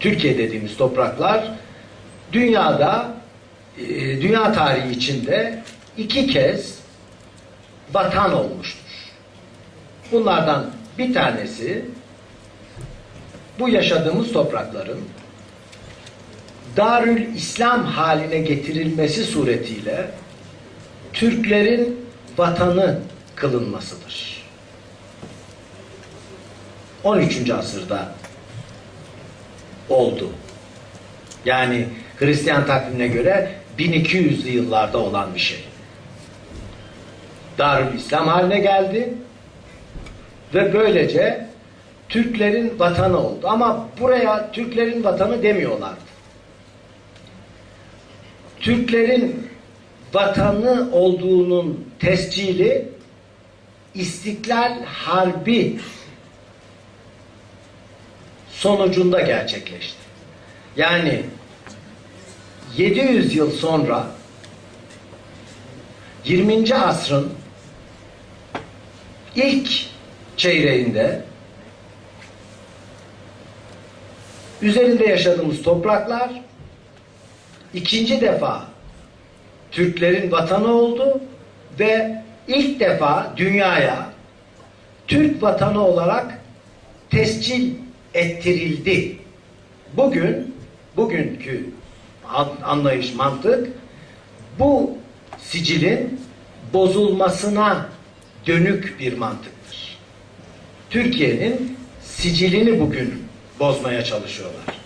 Türkiye dediğimiz topraklar dünyada e, dünya tarihi içinde iki kez vatan olmuştur. Bunlardan bir tanesi bu yaşadığımız toprakların Darül İslam haline getirilmesi suretiyle Türklerin vatanı kılınmasıdır. 13. asırda oldu. Yani Hristiyan takvimine göre 1200'lü yıllarda olan bir şey. Darül İslam haline geldi ve böylece Türklerin vatanı oldu. Ama buraya Türklerin vatanı demiyorlardı. Türklerin vatanı olduğunun tescili İstiklal Harbi sonucunda gerçekleşti. Yani 700 yıl sonra 20. asrın ilk çeyreğinde üzerinde yaşadığımız topraklar ikinci defa Türklerin vatanı oldu ve ilk defa dünyaya Türk vatanı olarak tescil ettirildi. Bugün bugünkü an- anlayış mantık bu sicilin bozulmasına dönük bir mantıktır. Türkiye'nin sicilini bugün bozmaya çalışıyorlar.